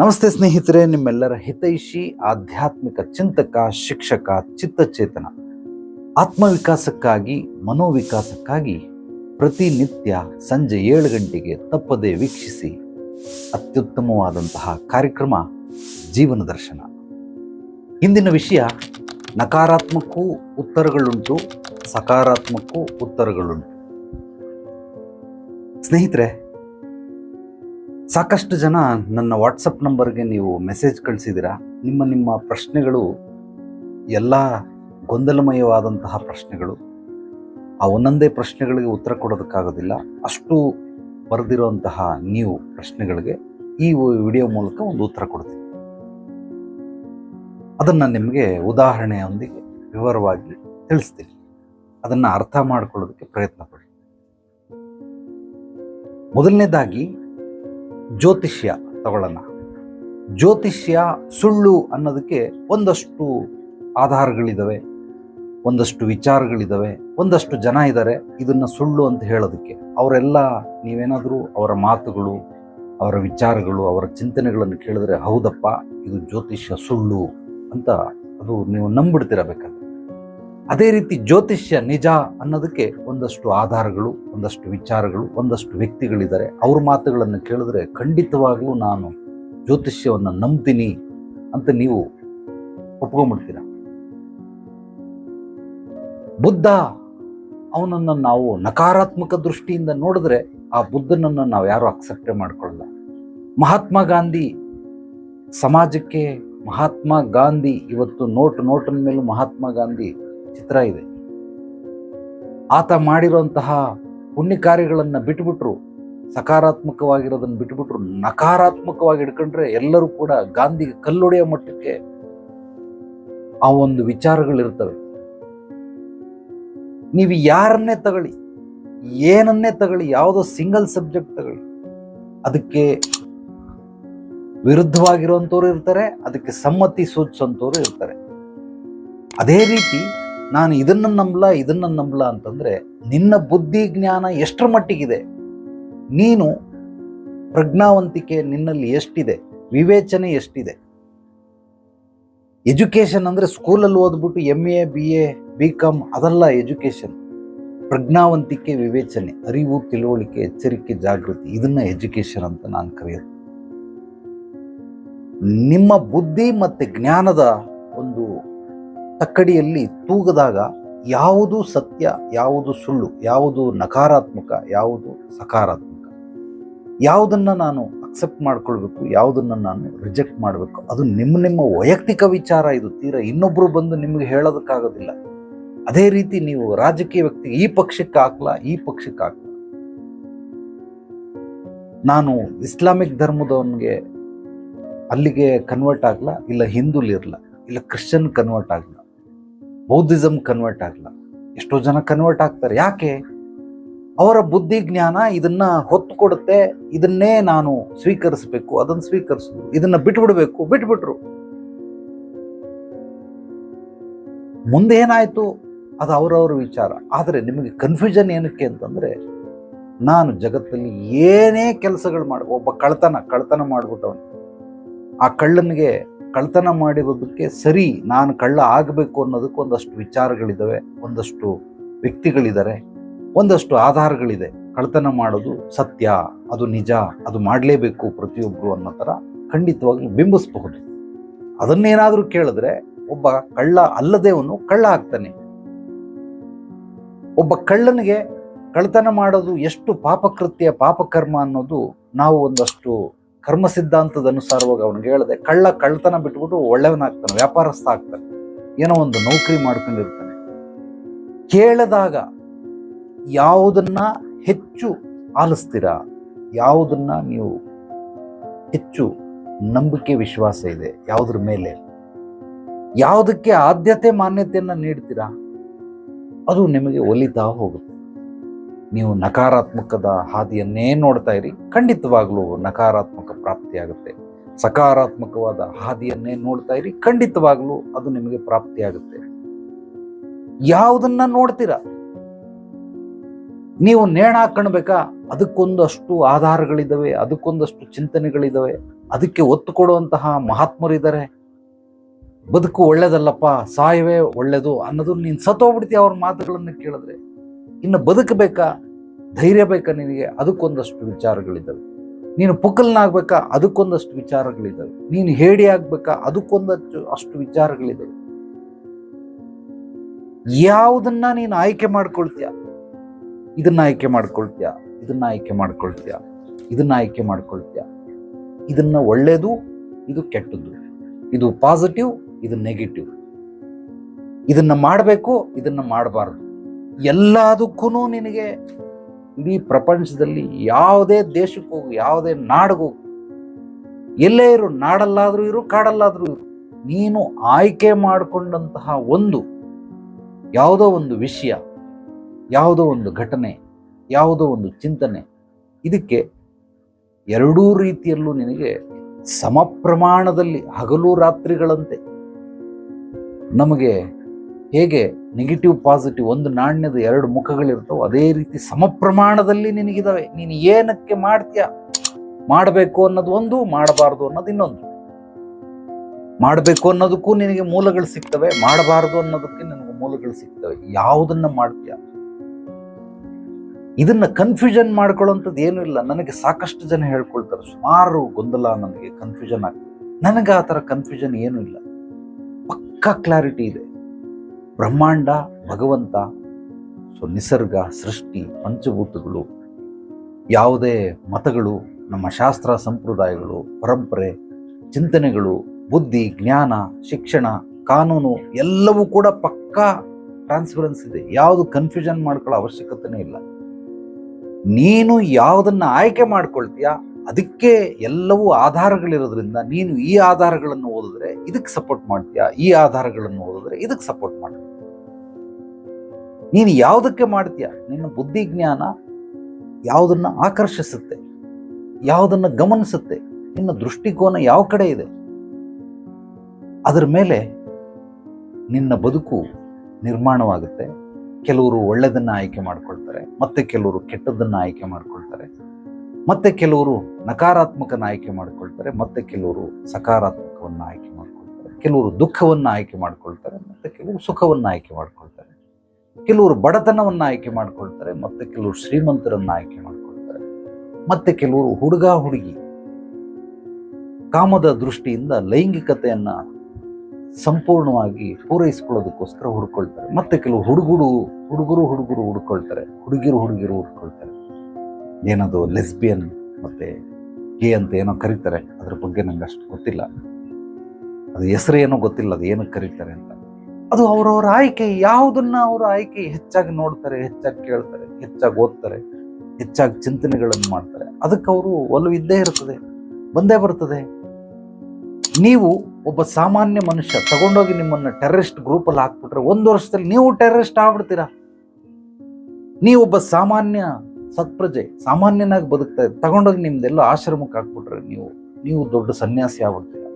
ನಮಸ್ತೆ ಸ್ನೇಹಿತರೆ, ನಿಮ್ಮೆಲ್ಲರ ಹಿತೈಷಿ, ಆಧ್ಯಾತ್ಮಿಕ ಚಿಂತಕ, ಶಿಕ್ಷಕ, ಚಿತ್ತಚೇತನ, ಆತ್ಮವಿಕಾಸಕ್ಕಾಗಿ, ಮನೋವಿಕಾಸಕ್ಕಾಗಿ ಪ್ರತಿನಿತ್ಯ ಸಂಜೆ ಏಳು ಗಂಟೆಗೆ ತಪ್ಪದೆ ವೀಕ್ಷಿಸಿ ಅತ್ಯುತ್ತಮವಾದಂತಹ ಕಾರ್ಯಕ್ರಮ ಜೀವನ ದರ್ಶನ. ಇಂದಿನ ವಿಷಯ ನಕಾರಾತ್ಮಕ್ಕೂ ಉತ್ತರಗಳುಂಟು ಸಕಾರಾತ್ಮಕ್ಕೂ ಉತ್ತರಗಳುಂಟು. ಸ್ನೇಹಿತರೆ ಸಾಕಷ್ಟು ಜನ ನನ್ನ ವಾಟ್ಸಪ್ ನಂಬರ್ಗೆ ನೀವು ಮೆಸೇಜ್ ಕಳಿಸಿದ್ದೀರಾ? ನಿಮ್ಮ ನಿಮ್ಮ ಪ್ರಶ್ನೆಗಳು ಎಲ್ಲ ಗೊಂದಲಮಯವಾದಂತಹ ಪ್ರಶ್ನೆಗಳು. ಆ ಒಂದೊಂದೇ ಪ್ರಶ್ನೆಗಳಿಗೆ ಉತ್ತರ ಕೊಡೋದಕ್ಕಾಗೋದಿಲ್ಲ. ಅಷ್ಟು ಬರೆದಿರುವಂತಹ ನೀವು ಪ್ರಶ್ನೆಗಳಿಗೆ ಈ ವಿಡಿಯೋ ಮೂಲಕ ಒಂದು ಉತ್ತರ ಕೊಡ್ತೀನಿ. ಅದನ್ನು ನಿಮಗೆ ಉದಾಹರಣೆಯೊಂದಿಗೆ ವಿವರವಾಗಿ ತಿಳಿಸ್ತೀನಿ. ಅದನ್ನು ಅರ್ಥ ಮಾಡ್ಕೊಳ್ಳೋದಕ್ಕೆ ಪ್ರಯತ್ನ ಪಡಿ. ಮೊದಲನೇದಾಗಿ ಜ್ಯೋತಿಷ್ಯ ತಗೊಳ್ಳೋಣ. ಜ್ಯೋತಿಷ್ಯ ಸುಳ್ಳು ಅನ್ನೋದಕ್ಕೆ ಒಂದಷ್ಟು ಆಧಾರಗಳಿದ್ದಾವೆ ಒಂದಷ್ಟು ವಿಚಾರಗಳಿದ್ದಾವೆ ಒಂದಷ್ಟು ಜನ ಇದ್ದಾರೆ ಇದನ್ನು ಸುಳ್ಳು ಅಂತ ಹೇಳೋದಕ್ಕೆ ಅವರೆಲ್ಲ ನೀವೇನಾದರೂ ಅವರ ಮಾತುಗಳು, ಅವರ ವಿಚಾರಗಳು, ಅವರ ಚಿಂತನೆಗಳನ್ನು ಕೇಳಿದ್ರೆ ಹೌದಪ್ಪ, ಇದು ಜ್ಯೋತಿಷ್ಯ ಸುಳ್ಳು ಅಂತ ಅದು ನೀವು ನಂಬಿಡ್ತಿರಬೇಕಂತ ಅದೇ ರೀತಿ ಜ್ಯೋತಿಷ್ಯ ನಿಜ ಅನ್ನೋದಕ್ಕೆ ಒಂದಷ್ಟು ಆಧಾರಗಳು, ಒಂದಷ್ಟು ವಿಚಾರಗಳು, ಒಂದಷ್ಟು ವ್ಯಕ್ತಿಗಳಿದ್ದಾರೆ. ಅವ್ರ ಮಾತುಗಳನ್ನು ಕೇಳಿದ್ರೆ ಖಂಡಿತವಾಗ್ಲೂ ನಾನು ಜ್ಯೋತಿಷ್ಯವನ್ನು ನಂಬ್ತೀನಿ ಅಂತ ನೀವು ಒಪ್ಕೊಂಡ್ಬಿಡ್ತೀರ ಬುದ್ಧ, ಅವನನ್ನು ನಾವು ನಕಾರಾತ್ಮಕ ದೃಷ್ಟಿಯಿಂದ ನೋಡಿದ್ರೆ ಆ ಬುದ್ಧನನ್ನು ನಾವು ಯಾರು ಅಕ್ಸೆಪ್ಟೇ ಮಾಡ್ಕೊಳ್ಳಲ್ಲ. ಮಹಾತ್ಮ ಗಾಂಧಿ, ಸಮಾಜಕ್ಕೆ ಮಹಾತ್ಮ ಗಾಂಧಿ, ಇವತ್ತು ನೋಟ್, ನೋಟಿನ ಮೇಲೂ ಮಹಾತ್ಮ ಗಾಂಧಿ ಚಿತ್ರ ಇದೆ. ಆತ ಮಾಡಿರುವಂತಹ ಪುಣ್ಯ ಕಾರ್ಯಗಳನ್ನು ಬಿಟ್ಬಿಟ್ರು, ಸಕಾರಾತ್ಮಕವಾಗಿರೋದನ್ನ ಬಿಟ್ಬಿಟ್ರು, ನಕಾರಾತ್ಮಕವಾಗಿ ಹಿಡ್ಕೊಂಡ್ರೆ ಎಲ್ಲರೂ ಕೂಡ ಗಾಂಧಿಗೆ ಕಲ್ಲೊಡೆಯೋ ಮಟ್ಟಕ್ಕೆ ಆ ಒಂದು ವಿಚಾರಗಳಿರ್ತವೆ. ನೀವು ಯಾರನ್ನೇ ತಗೊಳ್ಳಿ, ಏನನ್ನೇ ತಗೊಳ್ಳಿ, ಯಾವುದೋ ಸಿಂಗಲ್ ಸಬ್ಜೆಕ್ಟ್ ತಗೊಳ್ಳಿ, ಅದಕ್ಕೆ ವಿರುದ್ಧವಾಗಿರುವಂಥವ್ರು ಇರ್ತಾರೆ, ಅದಕ್ಕೆ ಸಮ್ಮತಿ ಸೂಚಿಸುವಂಥವ್ರು ಇರ್ತಾರೆ. ಅದೇ ರೀತಿ ನಾನು ಇದನ್ನ ನಂಬಲ ಇದನ್ನ ನಂಬಲ ಅಂತಂದ್ರೆ ನಿನ್ನ ಬುದ್ಧಿ ಜ್ಞಾನ ಎಷ್ಟರ ಮಟ್ಟಿಗಿದೆ? ನೀನು ಪ್ರಜ್ಞಾವಂತಿಕೆ ನಿನ್ನಲ್ಲಿ ಎಷ್ಟಿದೆ? ವಿವೇಚನೆ ಎಷ್ಟಿದೆ? ಎಜುಕೇಶನ್ ಅಂದ್ರೆ ಸ್ಕೂಲಲ್ಲಿ ಓದ್ಬಿಟ್ಟು M A B A B com ಅದಲ್ಲ ಎಜುಕೇಶನ್ ಪ್ರಜ್ಞಾವಂತಿಕೆ, ವಿವೇಚನೆ, ಅರಿವು, ತಿಳುವಳಿಕೆ, ಎಚ್ಚರಿಕೆ, ಜಾಗೃತಿ, ಇದನ್ನ ಎಜುಕೇಶನ್ ಅಂತ ನಾನು ಕರೆಯೋದು. ನಿಮ್ಮ ಬುದ್ಧಿ ಮತ್ತೆ ಜ್ಞಾನದ ಒಂದು ತಕ್ಕಡಿಯಲ್ಲಿ ತೂಗದಾಗ ಯಾವುದು ಸತ್ಯ, ಯಾವುದು ಸುಳ್ಳು, ಯಾವುದು ನಕಾರಾತ್ಮಕ, ಯಾವುದು ಸಕಾರಾತ್ಮಕ? ಯಾವುದನ್ನು ನಾನು ಅಕ್ಸೆಪ್ಟ್ ಮಾಡ್ಕೊಳ್ಬೇಕು, ಯಾವುದನ್ನು ನಾನು ರಿಜೆಕ್ಟ್ ಮಾಡಬೇಕು? ಅದು ನಿಮ್ಮ ನಿಮ್ಮ ವೈಯಕ್ತಿಕ ವಿಚಾರ ಇದು ತೀರ. ಇನ್ನೊಬ್ಬರು ಬಂದು ನಿಮಗೆ ಹೇಳೋದಕ್ಕಾಗೋದಿಲ್ಲ. ಅದೇ ರೀತಿ ನೀವು ರಾಜಕೀಯ ವ್ಯಕ್ತಿ, ಈ ಪಕ್ಷಕ್ಕೆ ಹಾಕ್ಲಾ, ಈ ಪಕ್ಷಕ್ಕೆ ಹಾಕ್ಲಾ? ನಾನು ಇಸ್ಲಾಮಿಕ್ ಧರ್ಮದವನಿಗೆ ಅಲ್ಲಿಗೆ ಕನ್ವರ್ಟ್ ಆಗಲ್ಲ ಇಲ್ಲ ಹಿಂದೂಲಿರಲ್ಲ ಇಲ್ಲ ಕ್ರಿಶ್ಚಿಯನ್ ಕನ್ವರ್ಟ್ ಆಗ್ಲಾ? ಬೌದ್ಧಿಸಮ್ ಕನ್ವರ್ಟ್ ಆಗಲ್ಲ ಎಷ್ಟೋ ಜನ ಕನ್ವರ್ಟ್ ಆಗ್ತಾರೆ. ಯಾಕೆ? ಅವರ ಬುದ್ಧಿ ಜ್ಞಾನ ಇದನ್ನ ಹೊತ್ತು ಕೊಡುತ್ತೆ. ಇದನ್ನೇ ನಾನು ಸ್ವೀಕರಿಸಬೇಕು. ಅದನ್ನು ಸ್ವೀಕರಿಸುದು. ಇದನ್ನ ಬಿಟ್ಬಿಡ್ಬೇಕು. ಬಿಟ್ಬಿಟ್ರು. ಮುಂದೆ ಏನಾಯ್ತು? ಅದು ಅವರವರ ವಿಚಾರ. ಆದರೆ ನಿಮಗೆ ಕನ್ಫ್ಯೂಷನ್ ಏನಕ್ಕೆ ಅಂತಂದ್ರೆ, ನಾನು ಜಗತ್ತಲ್ಲಿ ಏನೇ ಕೆಲಸಗಳು ಮಾಡಿ ಒಬ್ಬ ಕಳ್ತನ ಕಳ್ತನ ಮಾಡ್ಬಿಟ್ಟವನು. ಆ ಕಳ್ಳನಿಗೆ ಕಳ್ತನ ಮಾಡಿರೋದಕ್ಕೆ ಸರಿ, ನಾನು ಕಳ್ಳ ಆಗಬೇಕು ಅನ್ನೋದಕ್ಕೆ ಒಂದಷ್ಟು ವಿಚಾರಗಳಿದ್ದಾವೆ ಒಂದಷ್ಟು ವ್ಯಕ್ತಿಗಳಿದ್ದಾರೆ ಒಂದಷ್ಟು ಆಧಾರಗಳಿದೆ. ಕಳ್ತನ ಮಾಡೋದು ಸತ್ಯ, ಅದು ನಿಜ, ಅದು ಮಾಡಲೇಬೇಕು ಪ್ರತಿಯೊಬ್ಬರು ಅನ್ನೋ ಥರ ಖಂಡಿತವಾಗ್ಲೂ ಬಿಂಬಿಸಬಹುದು. ಅದನ್ನೇನಾದರೂ ಕೇಳಿದ್ರೆ ಒಬ್ಬ ಕಳ್ಳ ಅಲ್ಲದೇವನು ಕಳ್ಳ ಆಗ್ತಾನೆ. ಒಬ್ಬ ಕಳ್ಳನಿಗೆ ಕಳ್ತನ ಮಾಡೋದು ಎಷ್ಟು ಪಾಪಕೃತ್ಯ, ಪಾಪಕರ್ಮ ಅನ್ನೋದು ನಾವು ಒಂದಷ್ಟು ಕರ್ಮ ಸಿದ್ಧಾಂತದ ಅನುಸಾರವಾಗಿ ಅವನಿಗೆ ಹೇಳಿದೆ, ಕಳ್ಳ ಕಳ್ಳತನ ಬಿಟ್ಬಿಟ್ಟು ಒಳ್ಳೆಯವನಾಗ್ತಾನೆ ವ್ಯಾಪಾರಸ್ಥ ಆಗ್ತಾನೆ, ಏನೋ ಒಂದು ನೌಕರಿ ಮಾಡ್ಕೊಂಡಿರ್ತಾನೆ. ಕೇಳಿದಾಗ ಯಾವುದನ್ನ ಹೆಚ್ಚು ಆಲಿಸ್ತೀರಾ? ಯಾವುದನ್ನ ನೀವು ಹೆಚ್ಚು ನಂಬಿಕೆ ವಿಶ್ವಾಸ ಇದೆ ಯಾವುದ್ರ ಮೇಲೆ? ಯಾವುದಕ್ಕೆ ಆದ್ಯತೆ ಮಾನ್ಯತೆಯನ್ನು ನೀಡ್ತೀರಾ? ಅದು ನಿಮಗೆ ಒಲಿತಾ ಹೋಗುತ್ತೆ. ನೀವು ನಕಾರಾತ್ಮಕದ ಹಾದಿಯನ್ನೇ ನೋಡ್ತಾ ಇರಿ. ಖಂಡಿತವಾಗ್ಲೂ ನಕಾರಾತ್ಮಕ ಪ್ರಾಪ್ತಿಯಾಗುತ್ತೆ. ಸಕಾರಾತ್ಮಕವಾದ ಹಾದಿಯನ್ನೇ ನೋಡ್ತಾ ಇರಿ. ಖಂಡಿತವಾಗ್ಲೂ ಅದು ನಿಮಗೆ ಪ್ರಾಪ್ತಿಯಾಗುತ್ತೆ. ಯಾವುದನ್ನ ನೋಡ್ತೀರಾ? ನೀವು ನೇಣ ಕಣ್ಬೇಕಾ ಅದಕ್ಕೊಂದಷ್ಟು ಆಧಾರಗಳಿದ್ದಾವೆ ಅದಕ್ಕೊಂದಷ್ಟು ಚಿಂತನೆಗಳಿದ್ದಾವೆ ಅದಕ್ಕೆ ಒತ್ತು ಕೊಡುವಂತಹ ಮಹಾತ್ಮರಿದ್ದಾರೆ ಬದುಕು ಒಳ್ಳೇದಲ್ಲಪ್ಪ, ಸಾಯವೇ ಒಳ್ಳೇದು ಅನ್ನೋದು ನೀನು ಸತ್ತೋಗ್ಬಿಡ್ತೀಯ ಅವ್ರ ಮಾತುಗಳನ್ನು ಕೇಳಿದ್ರೆ. ಇನ್ನು ಬದುಕಬೇಕಾ? ಧೈರ್ಯ ಬೇಕಾ ನಿನಗೆ? ಅದಕ್ಕೊಂದಷ್ಟು ವಿಚಾರಗಳಿದ್ದಾವೆ ನೀನು ಪುಕ್ಕಲ್ನಾಗಬೇಕಾ ಅದಕ್ಕೊಂದಷ್ಟು ವಿಚಾರಗಳಿದ್ದಾವೆ ನೀನು ಹೇಡಿ ಆಗ್ಬೇಕಾ ಅದಕ್ಕೊಂದಷ್ಟು ಅಷ್ಟು ವಿಚಾರಗಳಿದ್ದಾವೆ ಯಾವುದನ್ನ ನೀನು ಆಯ್ಕೆ ಮಾಡ್ಕೊಳ್ತೀಯ? ಇದನ್ನ ಆಯ್ಕೆ ಮಾಡ್ಕೊಳ್ತೀಯ? ಇದನ್ನ ಆಯ್ಕೆ ಮಾಡ್ಕೊಳ್ತೀಯ? ಇದನ್ನ ಆಯ್ಕೆ ಮಾಡ್ಕೊಳ್ತೀಯ? ಇದನ್ನ ಒಳ್ಳೇದು, ಇದು ಕೆಟ್ಟದ್ದು. ಇದು ಪಾಸಿಟಿವ್, ಇದು ನೆಗೆಟಿವ್. ಇದನ್ನ ಮಾಡಬೇಕು, ಇದನ್ನ ಮಾಡಬಾರ್ದು. ಎಲ್ಲದಕ್ಕೂ ನಿನಗೆ ಇಡೀ ಪ್ರಪಂಚದಲ್ಲಿ ಯಾವುದೇ ದೇಶಕ್ಕೆ ಹೋಗು, ಯಾವುದೇ ನಾಡಿಗೆ ಎಲ್ಲೇ ಇರು, ನಾಡಲ್ಲಾದರೂ ಇರು, ಕಾಡಲ್ಲಾದ್ರೂ ಇರು. ನೀನು ಆಯ್ಕೆ ಮಾಡಿಕೊಂಡಂತಹ ಒಂದು, ಯಾವುದೋ ಒಂದು ವಿಷಯ, ಯಾವುದೋ ಒಂದು ಘಟನೆ, ಯಾವುದೋ ಒಂದು ಚಿಂತನೆ, ಇದಕ್ಕೆ ಎರಡೂ ರೀತಿಯಲ್ಲೂ ನಿನಗೆ ಸಮ ಪ್ರಮಾಣದಲ್ಲಿ ಹಗಲು ರಾತ್ರಿಗಳಂತೆ ನಮಗೆ ಹೇಗೆ ನೆಗೆಟಿವ್ ಪಾಸಿಟಿವ್ ಒಂದು ನಾಣ್ಯದ ಎರಡು ಮುಖಗಳಿರ್ತಾವೆ ಅದೇ ರೀತಿ ಸಮಪ್ರಮಾಣದಲ್ಲಿ ನಿನಗಿದಾವೆ. ನೀನು ಏನಕ್ಕೆ ಮಾಡ್ತೀಯ? ಮಾಡಬೇಕು ಅನ್ನೋದು ಒಂದು, ಮಾಡಬಾರ್ದು ಅನ್ನೋದು ಇನ್ನೊಂದು. ಮಾಡಬೇಕು ಅನ್ನೋದಕ್ಕೂ ನಿನಗೆ ಮೂಲಗಳು ಸಿಗ್ತವೆ, ಮಾಡಬಾರ್ದು ಅನ್ನೋದಕ್ಕೆ ನಿನಗೆ ಮೂಲಗಳು ಸಿಗ್ತವೆ. ಯಾವುದನ್ನ ಮಾಡ್ತೀಯ? ಇದನ್ನ ಕನ್ಫ್ಯೂಷನ್ ಮಾಡ್ಕೊಳ್ಳೋಂಥದ್ದು ಏನೂ ಇಲ್ಲ. ನನಗೆ ಸಾಕಷ್ಟು ಜನ ಹೇಳ್ಕೊಳ್ತಾರೆ, ಸುಮಾರು ಗೊಂದಲ ನನಗೆ ಕನ್ಫ್ಯೂಷನ್ ಆಗ್ತದೆ. ನನಗೆ ಆ ಥರ ಕನ್ಫ್ಯೂಷನ್ ಏನೂ ಇಲ್ಲ. ಪಕ್ಕಾ ಕ್ಲಾರಿಟಿ ಇದೆ. ಬ್ರಹ್ಮಾಂಡ, ಭಗವಂತ, ಸೊ ನಿಸರ್ಗ, ಸೃಷ್ಟಿ, ಪಂಚಭೂತಗಳು, ಯಾವುದೇ ಮತಗಳು, ನಮ್ಮ ಶಾಸ್ತ್ರ ಸಂಪ್ರದಾಯಗಳು, ಪರಂಪರೆ, ಚಿಂತನೆಗಳು, ಬುದ್ಧಿ, ಜ್ಞಾನ, ಶಿಕ್ಷಣ, ಕಾನೂನು, ಎಲ್ಲವೂ ಕೂಡ ಪಕ್ಕಾ ಟ್ರಾನ್ಸ್ಪರೆನ್ಸ್ ಇದೆ. ಯಾವುದು ಕನ್ಫ್ಯೂಷನ್ ಮಾಡ್ಕೊಳ್ಳೋ ಅವಶ್ಯಕತೆನೇ ಇಲ್ಲ. ನೀನು ಯಾವುದನ್ನು ಆಯ್ಕೆ ಮಾಡ್ಕೊಳ್ತೀಯ, ಅದಕ್ಕೆ ಎಲ್ಲವೂ ಆಧಾರಗಳಿರೋದ್ರಿಂದ ನೀನು ಈ ಆಧಾರಗಳನ್ನು ಓದಿದ್ರೆ ಇದಕ್ಕೆ ಸಪೋರ್ಟ್ ಮಾಡ್ತೀಯಾ, ಈ ಆಧಾರಗಳನ್ನು ಓದಿದ್ರೆ ಇದಕ್ಕೆ ಸಪೋರ್ಟ್ ಮಾಡ್ತೀಯ? ನೀನು ಯಾವುದಕ್ಕೆ ಮಾಡ್ತೀಯ? ನಿನ್ನ ಬುದ್ಧಿ ಜ್ಞಾನ ಯಾವುದನ್ನ ಆಕರ್ಷಿಸುತ್ತೆ? ಯಾವುದನ್ನು ಗಮನಿಸುತ್ತೆ? ನಿನ್ನ ದೃಷ್ಟಿಕೋನ ಯಾವ ಕಡೆ ಇದೆ? ಅದರ ಮೇಲೆ ನಿನ್ನ ಬದುಕು ನಿರ್ಮಾಣವಾಗುತ್ತೆ. ಕೆಲವರು ಒಳ್ಳೆಯದನ್ನು ಆಯ್ಕೆ ಮಾಡ್ಕೊಳ್ತಾರೆ, ಮತ್ತೆ ಕೆಲವರು ಕೆಟ್ಟದ್ದನ್ನು ಆಯ್ಕೆ ಮಾಡ್ಕೊಳ್ತಾರೆ, ಮತ್ತೆ ಕೆಲವರು ನಕಾರಾತ್ಮಕನ ಆಯ್ಕೆ ಮಾಡ್ಕೊಳ್ತಾರೆ, ಮತ್ತೆ ಕೆಲವರು ಸಕಾರಾತ್ಮಕವನ್ನು ಆಯ್ಕೆ ಮಾಡ್ಕೊಳ್ತಾರೆ, ಕೆಲವರು ದುಃಖವನ್ನು ಆಯ್ಕೆ ಮಾಡ್ಕೊಳ್ತಾರೆ, ಮತ್ತೆ ಕೆಲವರು ಸುಖವನ್ನು ಆಯ್ಕೆ ಮಾಡ್ಕೊಳ್ತಾರೆ. ಕೆಲವರು ಬಡತನವನ್ನು ಆಯ್ಕೆ ಮಾಡ್ಕೊಳ್ತಾರೆ, ಮತ್ತು ಕೆಲವರು ಶ್ರೀಮಂತರನ್ನು ಆಯ್ಕೆ ಮಾಡ್ಕೊಳ್ತಾರೆ, ಮತ್ತು ಕೆಲವರು ಹುಡುಗ ಹುಡುಗಿ. ಕಾಮದ ದೃಷ್ಟಿಯಿಂದ ಲೈಂಗಿಕತೆಯನ್ನು ಸಂಪೂರ್ಣವಾಗಿ ಪೂರೈಸ್ಕೊಳ್ಳೋದಕ್ಕೋಸ್ಕರ ಹುಡ್ಕೊಳ್ತಾರೆ. ಮತ್ತು ಕೆಲವು ಹುಡುಗರು ಹುಡುಗರು ಹುಡುಗರು ಹುಡ್ಕೊಳ್ತಾರೆ, ಹುಡುಗಿರು ಹುಡುಗಿರು ಹುಡ್ಕೊಳ್ತಾರೆ. ಏನದು ಲೆಸ್ಬಿಯನ್ ಮತ್ತು ಗೇ ಅಂತ ಏನೋ ಕರೀತಾರೆ, ಅದ್ರ ಬಗ್ಗೆ ನಂಗೆ ಅಷ್ಟು ಗೊತ್ತಿಲ್ಲ. ಅದು ಹೆಸರು ಏನೋ ಗೊತ್ತಿಲ್ಲ, ಅದು ಏನಕ್ಕೆ ಕರೀತಾರೆ ಅಂತ. ಅದು ಅವರವರ ಆಯ್ಕೆ, ಯಾವುದನ್ನ ಅವರ ಆಯ್ಕೆ ಹೆಚ್ಚಾಗಿ ನೋಡ್ತಾರೆ, ಹೆಚ್ಚಾಗಿ ಕೇಳ್ತಾರೆ, ಹೆಚ್ಚಾಗಿ ಓದ್ತಾರೆ, ಹೆಚ್ಚಾಗಿ ಚಿಂತನೆಗಳನ್ನು ಮಾಡ್ತಾರೆ. ಅದಕ್ಕೆ ಅವರು ಒಲವು ಇದ್ದೇ ಇರ್ತದೆ, ಬಂದೇ ಬರ್ತದೆ. ನೀವು ಒಬ್ಬ ಸಾಮಾನ್ಯ ಮನುಷ್ಯ, ತಗೊಂಡೋಗಿ ನಿಮ್ಮನ್ನ ಟೆರರಿಸ್ಟ್ ಗ್ರೂಪಲ್ಲಿ ಹಾಕ್ಬಿಟ್ರೆ ಒಂದು ವರ್ಷದಲ್ಲಿ ನೀವು ಟೆರರಿಸ್ಟ್ ಆಗ್ಬಿಡ್ತೀರಾ? ನೀವು ಒಬ್ಬ ಸಾಮಾನ್ಯ ಸತ್ಪ್ರಜೆ, ಸಾಮಾನ್ಯನಾಗಿ ಬದುಕ್ತಾ ತಗೊಂಡೋಗಿ ನಿಮ್ದೆಲ್ಲ ಆಶ್ರಮಕ್ಕೆ ಹಾಕ್ಬಿಟ್ರೆ ನೀವು ನೀವು ದೊಡ್ಡ ಸನ್ಯಾಸಿ ಆಗ್ಬಿಡ್ತೀರಾ?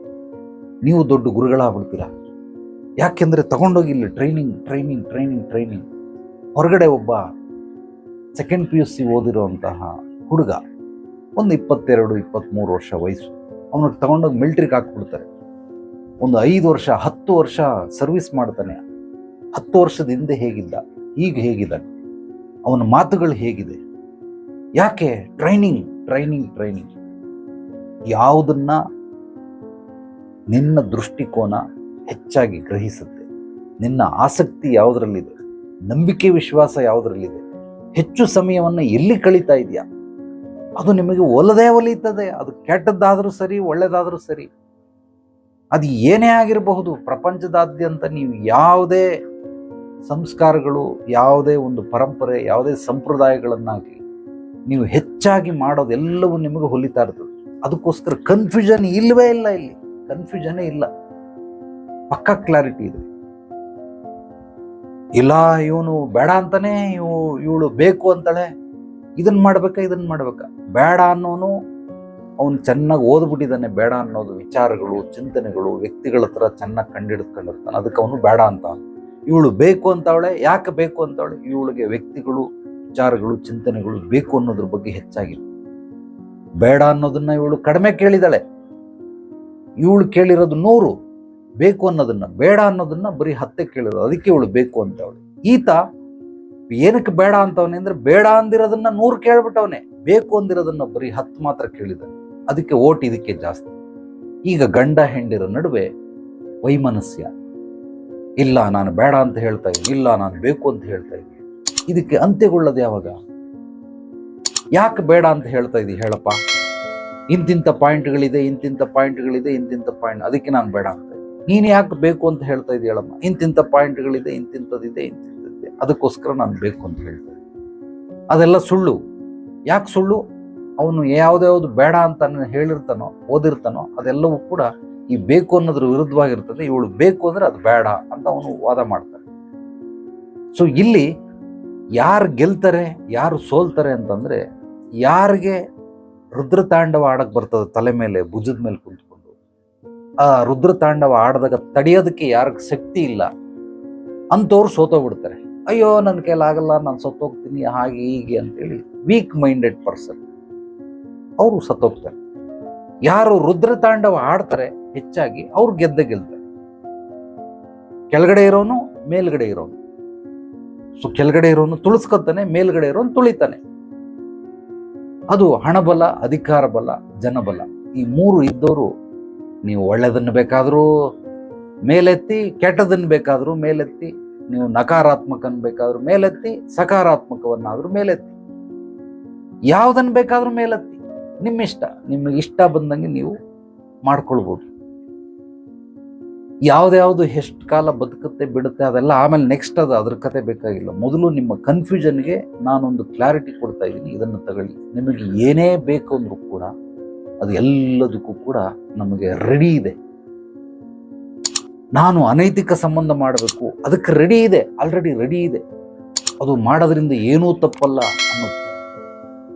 ನೀವು ದೊಡ್ಡ ಗುರುಗಳಾಗ್ಬಿಡ್ತೀರಾ? ಯಾಕೆಂದ್ರೆ ತಗೊಂಡೋಗಿ ಇಲ್ಲಿ ಟ್ರೈನಿಂಗ್ ಟ್ರೈನಿಂಗ್ ಟ್ರೈನಿಂಗ್ ಟ್ರೈನಿಂಗ್ ಹೊರಗಡೆ ಒಬ್ಬ ಸೆಕೆಂಡ್ ಪಿ ಯು ಸಿ ಓದಿರುವಂತಹ ಹುಡುಗ, ಒಂದು ಇಪ್ಪತ್ತೆರಡು ಇಪ್ಪತ್ತ್ಮೂರು ವರ್ಷ ವಯಸ್ಸು. ಅವನಿಗೆ ತಗೊಂಡೋಗಿ ಮಿಲ್ಟ್ರಿಗೆ ಹಾಕ್ಬಿಡ್ತಾರೆ. ಒಂದು ಐದು ವರ್ಷ, ಹತ್ತು ವರ್ಷ ಸರ್ವಿಸ್ ಮಾಡ್ತಾನೆ. ಹತ್ತು ವರ್ಷದ ಹಿಂದೆ ಹೇಗಿದ್ದ, ಈಗ ಹೇಗಿದ್ದಾನೆ, ಅವನ ಮಾತುಗಳು ಹೇಗಿದೆ. ಯಾಕೆ? ಟ್ರೈನಿಂಗ್ ಟ್ರೈನಿಂಗ್ ಟ್ರೈನಿಂಗ್ ಯಾವುದನ್ನು ನಿನ್ನ ದೃಷ್ಟಿಕೋನ ಹೆಚ್ಚಾಗಿ ಗ್ರಹಿಸುತ್ತೆ. ನಿನ್ನ ಆಸಕ್ತಿ ಯಾವುದರಲ್ಲಿದೆ? ನಂಬಿಕೆ ವಿಶ್ವಾಸ ಯಾವುದರಲ್ಲಿದೆ? ಹೆಚ್ಚು ಸಮಯವನ್ನು ಎಲ್ಲಿ ಕಳೀತಾ ಇದೆಯಾ? ಅದು ನಿಮಗೆ ಒಲದೇ ಒಲಿಯುತ್ತದೆ. ಅದು ಕೆಟ್ಟದ್ದಾದರೂ ಸರಿ ಒಳ್ಳೆಯದಾದರೂ ಸರಿ. ಅದು ಏನೇ ಆಗಿರಬಹುದು, ಪ್ರಪಂಚದಾದ್ಯಂತ ನೀವು ಯಾವುದೇ ಸಂಸ್ಕಾರಗಳು, ಯಾವುದೇ ಒಂದು ಪರಂಪರೆ, ಯಾವುದೇ ಸಂಪ್ರದಾಯಗಳನ್ನಾಗಿ ನೀವು ಹೆಚ್ಚಾಗಿ ಮಾಡೋದೆಲ್ಲವೂ ನಿಮಗೆ ಹೊಲಿತಾ ಇರ್ತದೆ. ಅದಕ್ಕೋಸ್ಕರ ಕನ್ಫ್ಯೂಷನ್ ಇಲ್ಲವೇ ಇಲ್ಲ ಇಲ್ಲಿ. ಕನ್ಫ್ಯೂಷನೇ ಇಲ್ಲ. ಪಕ್ಕ ಕ್ಲಾರಿಟಿ ಇದೆ. ಇಲ್ಲ, ಇವನು ಬೇಡ ಅಂತಾನೆ, ಇವು, ಇವಳು ಬೇಕು ಅಂತಾಳೆ ಇದನ್ನ ಮಾಡ್ಬೇಕಾ ಇದನ್ನ ಮಾಡ್ಬೇಕಾ? ಬೇಡ ಅನ್ನೋನು ಅವನು ಚೆನ್ನಾಗಿ ಓದ್ಬಿಟ್ಟಿದ್ದಾನೆ, ಬೇಡ ಅನ್ನೋದು ವಿಚಾರಗಳು, ಚಿಂತನೆಗಳು, ವ್ಯಕ್ತಿಗಳ ಹತ್ರ ಚೆನ್ನಾಗಿ ಕಂಡಿಡ್ಕೊಂಡಿರ್ತಾನೆ. ಅದಕ್ಕೆ ಅವನು ಬೇಡ ಅಂತ. ಇವಳು ಬೇಕು ಅಂತವಳೆ, ಯಾಕೆ ಬೇಕು ಅಂತವಳೆ? ಇವಳಿಗೆ ವ್ಯಕ್ತಿಗಳು, ವಿಚಾರಗಳು, ಚಿಂತನೆಗಳು ಬೇಕು ಅನ್ನೋದ್ರ ಬಗ್ಗೆ ಹೆಚ್ಚಾಗಿದೆ ಬೇಡ ಅನ್ನೋದನ್ನ ಇವಳು ಕಡಿಮೆ ಕೇಳಿದಾಳೆ ಇವಳು ಕೇಳಿರೋದು ನೂರು. ಬೇಕು ಅನ್ನೋದನ್ನ, ಬೇಡ ಅನ್ನೋದನ್ನ ಬರೀ ಹತ್ತೆ ಕೇಳಿದ್ರು ಅದಕ್ಕೆ ಇವಳು ಬೇಕು ಅಂತ ಅವಳು ಈತ ಏನಕ್ಕೆ ಬೇಡ ಅಂತವನೇ ಅಂದ್ರೆ ಬೇಡ ಅಂದಿರೋದನ್ನ ನೂರು ಕೇಳ್ಬಿಟ್ಟವನೆ. ಬೇಕು ಅಂದಿರೋದನ್ನ ಬರೀ ಹತ್ತು ಮಾತ್ರ ಕೇಳಿದ ಅದಕ್ಕೆ ಓಟ್ ಇದಕ್ಕೆ ಜಾಸ್ತಿ. ಈಗ ಗಂಡ ಹೆಂಡಿರ ನಡುವೆ ವೈಮನಸ್ಯ. ಇಲ್ಲ, ನಾನು ಬೇಡ ಅಂತ ಹೇಳ್ತಾ ಇದ್ದೀನಿ. ಇಲ್ಲ, ನಾನು ಬೇಕು ಅಂತ ಹೇಳ್ತಾ ಇದ್ದೀನಿ. ಇದಕ್ಕೆ ಅಂತ್ಯಗೊಳ್ಳೋದು ಯಾವಾಗ? ಯಾಕೆ ಬೇಡ ಅಂತ ಹೇಳ್ತಾ ಇದ್ದೀನಿ ಹೇಳಪ್ಪ? ಇಂತಿಂಥ ಪಾಯಿಂಟ್ಗಳಿದೆ ಇಂತಿಂಥ ಪಾಯಿಂಟ್ಗಳಿದೆ ಇಂತಿಂಥ ಪಾಯಿಂಟ್. ಅದಕ್ಕೆ ನಾನು ಬೇಡ ಅಂತ. ನೀನು ಯಾಕೆ ಬೇಕು ಅಂತ ಹೇಳ್ತಾ ಇದೆಯಲ್ಲಮ್ಮ ಇಂತಿಂಥ ಪಾಯಿಂಟ್ಗಳಿದೆ, ಇಂತಿಂಥದ್ದಿದೆ ಇಂತಿಂಥದ್ದಿದೆ. ಅದಕ್ಕೋಸ್ಕರ ನಾನು ಬೇಕು ಅಂತ ಹೇಳ್ತಾ ಅದೆಲ್ಲ ಸುಳ್ಳು. ಯಾಕೆ ಸುಳ್ಳು? ಅವನು ಯಾವ್ದ್ಯಾವ್ದು ಬೇಡ ಅಂತ ಹೇಳಿರ್ತಾನೋ, ಓದಿರ್ತಾನೋ, ಅದೆಲ್ಲವೂ ಕೂಡ ಈ ಬೇಕು ಅನ್ನೋದ್ರ ವಿರುದ್ಧವಾಗಿರ್ತದೆ. ಇವಳು ಬೇಕು ಅಂದ್ರೆ ಅದು ಬೇಡ ಅಂತ ಅವನು ವಾದ ಮಾಡ್ತಾನೆ ಸೊ ಇಲ್ಲಿ ಯಾರು ಗೆಲ್ತಾರೆ, ಯಾರು ಸೋಲ್ತಾರೆ ಅಂತಂದ್ರೆ, ಯಾರಿಗೆ ರುದ್ರತಾಂಡವ ಆಡಕ್ಕೆ ಬರ್ತದೆ ತಲೆ ಮೇಲೆ, ಭುಜದ ಮೇಲೆ ಕುಂತ್ಕೊಂಡು ಆ ರುದ್ರ ತಾಂಡವ ಆಡಿದಾಗ ತಡೆಯೋದಕ್ಕೆ ಯಾರಿಗೆ ಶಕ್ತಿ ಇಲ್ಲ. ಅಂಥವ್ರು ಸೋತೋಗ್ಬಿಡ್ತಾರೆ. ಅಯ್ಯೋ, ನನ್ನ ಕೈಲಾಗಲ್ಲ ನಾನು ಸತ್ತೋಗ್ತೀನಿ, ಹಾಗೆ ಹೀಗೆ ಅಂತೇಳಿ ವೀಕ್ ಮೈಂಡೆಡ್ ಪರ್ಸನ್ ಅವರು ಸತ್ತೋಗ್ತಾರೆ. ಯಾರು ರುದ್ರ ತಾಂಡವ ಆಡ್ತಾರೆ ಹೆಚ್ಚಾಗಿ ಅವ್ರು ಗೆದ್ದ ಗೆಲ್ತಾರೆ. ಕೆಳಗಡೆ ಇರೋನು, ಮೇಲ್ಗಡೆ ಇರೋನು. ಸೊ ಕೆಳಗಡೆ ಇರೋನು ತುಳಿಸ್ಕೊತಾನೆ, ಮೇಲ್ಗಡೆ ಇರೋನು ತುಳಿತಾನೆ. ಅದು ಹಣಬಲ ಅಧಿಕಾರ ಬಲ ಜನಬಲ ಈ ಮೂರು ಇದ್ದವರು ನೀವು ಒಳ್ಳೆಯದನ್ನು ಬೇಕಾದರೂ ಮೇಲೆತ್ತಿ, ಕೆಟ್ಟದನ್ನು ಬೇಕಾದರೂ ಮೇಲೆತ್ತಿ, ನೀವು ನಕಾರಾತ್ಮಕನ ಬೇಕಾದರೂ ಮೇಲೆತ್ತಿ, ಸಕಾರಾತ್ಮಕವನ್ನಾದರೂ ಮೇಲೆತ್ತಿ. ಯಾವುದನ್ನು ಬೇಕಾದರೂ ಮೇಲೆತ್ತಿ. ನಿಮ್ಮ ಇಷ್ಟ ನಿಮಗೆ ಇಷ್ಟ ಬಂದಂಗೆ ನೀವು ಮಾಡ್ಕೊಳ್ಬೋದು. ಯಾವುದ್ಯಾವುದು ಎಷ್ಟು ಕಾಲ ಬದುಕುತ್ತೆ, ಬಿಡುತ್ತೆ, ಅದೆಲ್ಲ ಆಮೇಲೆ ನೆಕ್ಸ್ಟ್ ಅದು ಅದ್ರ ಕತೆ ಬೇಕಾಗಿಲ್ಲ. ಮೊದಲು ನಿಮ್ಮ ಕನ್ಫ್ಯೂಷನ್ಗೆ ನಾನೊಂದು ಕ್ಲಾರಿಟಿ ಕೊಡ್ತಾ ಇದ್ದೀನಿ. ಇದನ್ನು ತಗೊಳ್ಳಿ. ನಿಮಗೆ ಏನೇ ಬೇಕು ಅಂದರೂ ಕೂಡ ಅದು ಎಲ್ಲದಕ್ಕೂ ಕೂಡ ನಮಗೆ ರೆಡಿ ಇದೆ. ನಾನು ಅನೈತಿಕ ಸಂಬಂಧ ಮಾಡಬೇಕು, ಅದಕ್ಕೆ ರೆಡಿ ಇದೆ ಆಲ್ರೆಡಿ ರೆಡಿ ಇದೆ. ಅದು ಮಾಡೋದ್ರಿಂದ ಏನೂ ತಪ್ಪಲ್ಲ ಅನ್ನೋದು.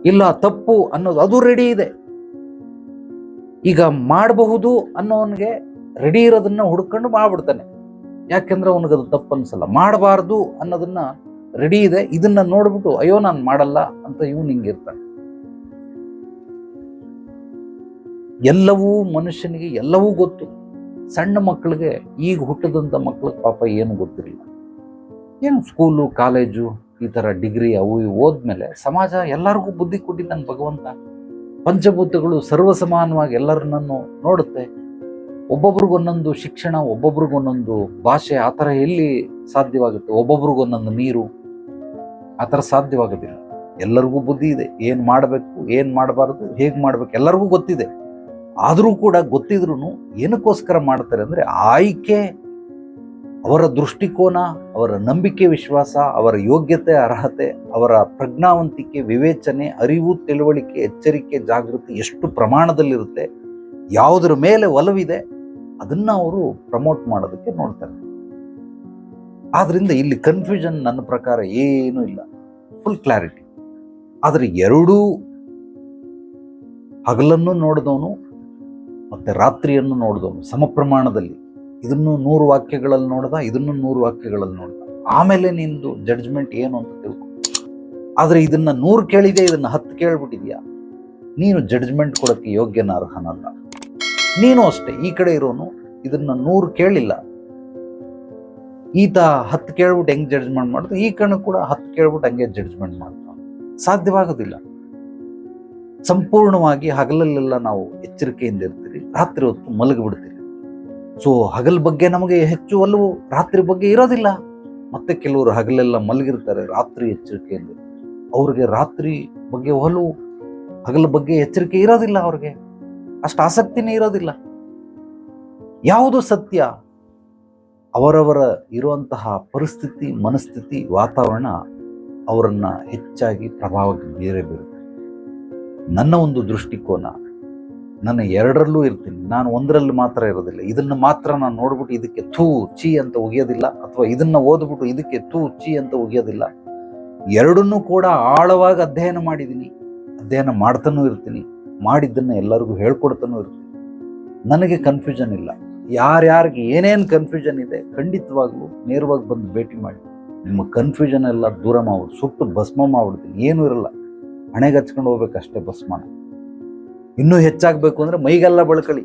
ಇಲ್ಲ ತಪ್ಪು ಅನ್ನೋದು, ಅದು ರೆಡಿ ಇದೆ. ಈಗ ಮಾಡಬಹುದು ಅನ್ನೋವನಿಗೆ ರೆಡಿ ಇರೋದನ್ನ ಹುಡ್ಕೊಂಡು ಮಾಡ್ಬಿಡ್ತಾನೆ. ಯಾಕೆಂದ್ರೆ ಅವನಿಗೆ ಅದು ತಪ್ಪು ಅನ್ಸಲ್ಲ. ಮಾಡಬಾರ್ದು ಅನ್ನೋದನ್ನ ರೆಡಿ ಇದೆ. ಇದನ್ನ ನೋಡ್ಬಿಟ್ಟು, ಅಯ್ಯೋ, ನಾನು ಮಾಡಲ್ಲ ಅಂತ ಇವನು ಹಿಂಗಿರ್ತಾನೆ ಎಲ್ಲವೂ ಮನುಷ್ಯನಿಗೆ ಎಲ್ಲವೂ ಗೊತ್ತು. ಸಣ್ಣ ಮಕ್ಕಳಿಗೆ ಈಗ ಹುಟ್ಟಿದಂಥ ಮಕ್ಕಳಿಗೆ ಪಾಪ ಏನು ಗೊತ್ತಿರಲಿಲ್ಲ ಏನು ಸ್ಕೂಲು ಕಾಲೇಜು ಈ ಥರ ಡಿಗ್ರಿ ಅವು ಇವು ಹೋದ್ಮೇಲೆ ಸಮಾಜ ಎಲ್ಲರಿಗೂ ಬುದ್ಧಿ ಕೊಟ್ಟಿದ್ದಾನೆ ಭಗವಂತ. ಪಂಚಭೂತಗಳು ಸರ್ವಸಮಾನವಾಗಿ ಎಲ್ಲರನ್ನೂ ನೋಡುತ್ತೆ. ಒಬ್ಬೊಬ್ರಿಗೊಂದೊಂದು ಶಿಕ್ಷಣ ಒಬ್ಬೊಬ್ರಿಗೊಂದೊಂದು ಭಾಷೆ ಆ ಥರ ಎಲ್ಲಿ ಸಾಧ್ಯವಾಗುತ್ತೆ? ಒಬ್ಬೊಬ್ರಿಗೊಂದೊಂದು ನೀರು ಆ ಥರ ಸಾಧ್ಯವಾಗೋದಿಲ್ಲ. ಎಲ್ಲರಿಗೂ ಬುದ್ಧಿ ಇದೆ. ಏನು ಮಾಡಬೇಕು, ಏನು ಮಾಡಬಾರ್ದು, ಹೇಗೆ ಮಾಡಬೇಕು ಎಲ್ಲರಿಗೂ ಗೊತ್ತಿದೆ. ಆದರೂ ಕೂಡ ಗೊತ್ತಿದ್ರು ಏನಕ್ಕೋಸ್ಕರ ಮಾಡ್ತಾರೆ ಅಂದರೆ ಆಯ್ಕೆ, ಅವರ ದೃಷ್ಟಿಕೋನ, ಅವರ ನಂಬಿಕೆ ವಿಶ್ವಾಸ, ಅವರ ಯೋಗ್ಯತೆ, ಅರ್ಹತೆ, ಅವರ ಪ್ರಜ್ಞಾವಂತಿಕೆ, ವಿವೇಚನೆ, ಅರಿವು, ತಿಳುವಳಿಕೆ, ಎಚ್ಚರಿಕೆ, ಜಾಗೃತಿ ಎಷ್ಟು ಪ್ರಮಾಣದಲ್ಲಿರುತ್ತೆ, ಯಾವುದರ ಮೇಲೆ ಒಲವಿದೆ, ಅದನ್ನು ಅವರು ಪ್ರಮೋಟ್ ಮಾಡೋದಕ್ಕೆ ನೋಡ್ತಾರೆ. ಆದ್ದರಿಂದ ಇಲ್ಲಿ ಕನ್ಫ್ಯೂಷನ್ ನನ್ನ ಪ್ರಕಾರ ಏನೂ ಇಲ್ಲ. ಫುಲ್ ಕ್ಲಾರಿಟಿ ಆದರೆ ಎರಡೂ ಹಗಲನ್ನು ನೋಡಿದವನು ಮತ್ತೆ ರಾತ್ರಿಯನ್ನು ನೋಡಿದವನು ಸಮ ಪ್ರಮಾಣದಲ್ಲಿ ಇದನ್ನು ನೂರು ವಾಕ್ಯಗಳಲ್ಲಿ ನೋಡ್ದ, ಇದನ್ನು ನೂರು ವಾಕ್ಯಗಳಲ್ಲಿ ನೋಡ್ದ. ಆಮೇಲೆ ನಿಂದು ಜಡ್ಜ್ಮೆಂಟ್ ಏನು ಅಂತ ತಿಳ್ಕೊ. ಆದರೆ ಇದನ್ನು ನೂರು ಕೇಳಿದೆ, ಇದನ್ನು ಹತ್ತು ಕೇಳ್ಬಿಟ್ಟಿದ್ಯಾ? ನೀನು ಜಡ್ಜ್ಮೆಂಟ್ ಕೊಡೋಕ್ಕೆ ಯೋಗ್ಯನ ಅರ್ಹನಲ್ಲ. ನೀನು ಅಷ್ಟೇ, ಈ ಕಡೆ ಇರೋನು ಇದನ್ನು ನೂರು ಕೇಳಿಲ್ಲ. ಈತ ಹತ್ತು ಕೇಳ್ಬಿಟ್ಟು ಹೆಂಗೆ ಜಡ್ಜ್ಮೆಂಟ್ ಮಾಡ್ತು ಈ ಕಣ್ಣು ಕೂಡ ಹತ್ತು ಕೇಳ್ಬಿಟ್ಟು ಹಂಗೆ ಜಡ್ಜ್ಮೆಂಟ್ ಮಾಡ್ತಾನೆ. ಸಾಧ್ಯವಾಗೋದಿಲ್ಲ. ಸಂಪೂರ್ಣವಾಗಿ ಹಗಲಲ್ಲೆಲ್ಲ ನಾವು ಎಚ್ಚರಿಕೆಯಿಂದ ಇರ್ತೀರಿ. ರಾತ್ರಿ ಹೊತ್ತು ಮಲಗಿಬಿಡ್ತೀರಿ. ಸೊ ಹಗಲ್ ಬಗ್ಗೆ ನಮಗೆ ಹೆಚ್ಚು ಒಲವು ರಾತ್ರಿ ಬಗ್ಗೆ ಇರೋದಿಲ್ಲ. ಮತ್ತೆ ಕೆಲವರು ಹಗಲೆಲ್ಲ ಮಲಗಿರ್ತಾರೆ, ರಾತ್ರಿ ಎಚ್ಚರಿಕೆಯಿಂದ. ಅವ್ರಿಗೆ ರಾತ್ರಿ ಬಗ್ಗೆ ಒಲವು, ಹಗಲ ಬಗ್ಗೆ ಎಚ್ಚರಿಕೆ ಇರೋದಿಲ್ಲ ಅವ್ರಿಗೆ. ಅಷ್ಟು ಆಸಕ್ತಿನೇ ಇರೋದಿಲ್ಲ. ಯಾವುದು ಸತ್ಯ? ಅವರವರ ಇರುವಂತಹ ಪರಿಸ್ಥಿತಿ, ಮನಸ್ಥಿತಿ, ವಾತಾವರಣ ಅವರನ್ನು ಹೆಚ್ಚಾಗಿ ಪ್ರಭಾವಕ್ಕೆ ಬೇರೆ ಬೀರುತ್ತೆ. ನನ್ನ ಒಂದು ದೃಷ್ಟಿಕೋನ. ನನ್ನ ಎರಡರಲ್ಲೂ ಇರ್ತೀನಿ. ನಾನು ಒಂದರಲ್ಲಿ ಮಾತ್ರ ಇರೋದಿಲ್ಲ. ಇದನ್ನು ಮಾತ್ರ ನಾನು ನೋಡ್ಬಿಟ್ಟು ಇದಕ್ಕೆ ಥೂ ಚಿ ಅಂತ ಒಗೆಯೋದಿಲ್ಲ. ಅಥವಾ ಇದನ್ನು ಓದ್ಬಿಟ್ಟು ಇದಕ್ಕೆ ಥೂ ಚಿ ಅಂತ ಒಗೆಯೋದಿಲ್ಲ. ಎರಡನ್ನೂ ಕೂಡ ಆಳವಾಗಿ ಅಧ್ಯಯನ ಮಾಡಿದ್ದೀನಿ. ಅಧ್ಯಯನ ಮಾಡ್ತಾನೂ ಇರ್ತೀನಿ. ಮಾಡಿದ್ದನ್ನು ಎಲ್ಲರಿಗೂ ಹೇಳ್ಕೊಡ್ತಾನೂ ಇರ್ತೀನಿ. ನನಗೆ ಕನ್ಫ್ಯೂಷನ್ ಇಲ್ಲ. ಯಾರ್ಯಾರಿಗೆ ಏನೇನು ಕನ್ಫ್ಯೂಷನ್ ಇದೆ, ಖಂಡಿತವಾಗ್ಲೂ ನೇರವಾಗಿ ಬಂದು ಭೇಟಿ ಮಾಡಿ. ನಿಮ್ಮ ಕನ್ಫ್ಯೂಷನ್ ಎಲ್ಲ ದೂರ ಮಾಡ್ಬಿಟ್ಟು ಸುಟ್ಟು ಭಸ್ಮ ಮಾಡ್ಬಿಡ್ತೀನಿ ಏನೂ ಇರಲ್ಲ. ಹಣೆಗೆ ಹಚ್ಕೊಂಡು ಹೋಗ್ಬೇಕಷ್ಟೇ ಮಾಡ. ಇನ್ನೂ ಹೆಚ್ಚಾಗಬೇಕು ಅಂದರೆ ಮೈಗೆಲ್ಲ ಬಳಕಳಿ